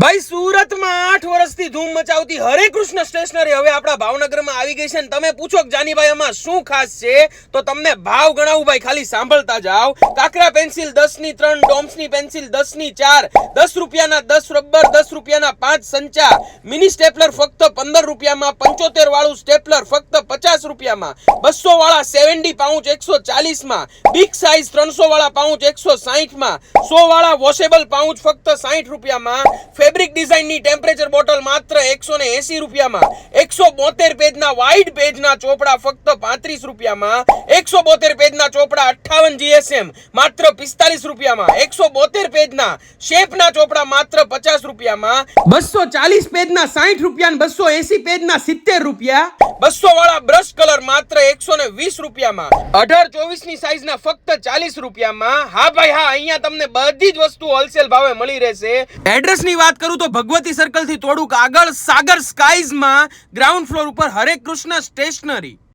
ભાઈ, સુરતમાં આઠ વર્ષથી ધૂમ મચાવતી હરે કૃષ્ણ સ્ટેશનરી હવે આપણા ભાવનગરમાં આવી ગઈ છે ને તમે પૂછો કે જાનીભાઈ, આમાં શું ખાસ છે? તો તમને ભાવ ગણાવું ભાઈ, ખાલી સાંભળતા જાઓ. કાકરા પેન્સિલ દસની ત્રણ, ડોમ્સની પેન્સિલ દસની ચાર, દસ રૂપિયાના દસ રબર, દસ રૂપિયાના પાંચ સંચા, મિની સ્ટેપલર ફક્ત પંદર રૂપિયામાં, પંચોતેર વાળું સ્ટેપલર ફક્ત પચાસ રૂપિયામાં, બસો વાળા સેવન્ટી પાઉચ એકસો ચાલીસમાં બિગ સાઇઝ ત્રણસો વાળા પાઉચ એકસો સાહીઠમાં, સો વાળા વોશેબલ પાઉચ ફક્ત સાહીઠ રૂપિયામાં ફેબ્રિક ડિઝાઇનની ટેમ્પરેચર બોટલ માત્ર એકસો ને એસી રૂપિયામાં, એકસો બોતેર પેજના વાઇડ પેજના ચોપડા ફક્ત પાંત્રીસ રૂપિયામાં, એકસો બોતેર પેજના ચોપડા અઠ્ઠાવન જીએસએમ, માત્ર પિસ્તાલીસ રૂપિયામાં, એકસો બોતેર પેજના શેપના ચોપડા માત્ર પચાસ રૂપિયામાં, બસો ચાલીસ પેજના સાઠ રૂપિયા બસો એસી પેજના સિત્તેર રૂપિયા બસો વાળા બ્રશ કલર માત્ર એકસો ને વીસ રૂપિયામાં. અઢાર ચોવીસની સાઈઝ ના ફક્ત ચાલીસ રૂપિયામાં. હા ભાઈ, હા, અહીંયા તમને બધી જ વસ્તુ હોલસેલ ભાવે મળી રહેશે. એડ્રેસની વાત કરું તો ભગવતી સર્કલથી થોડુંક આગળ સાગર સ્કાઈઝમાં ગ્રાઉન્ડ ફ્લોર ઉપર હરે કૃષ્ણ સ્ટેશનરી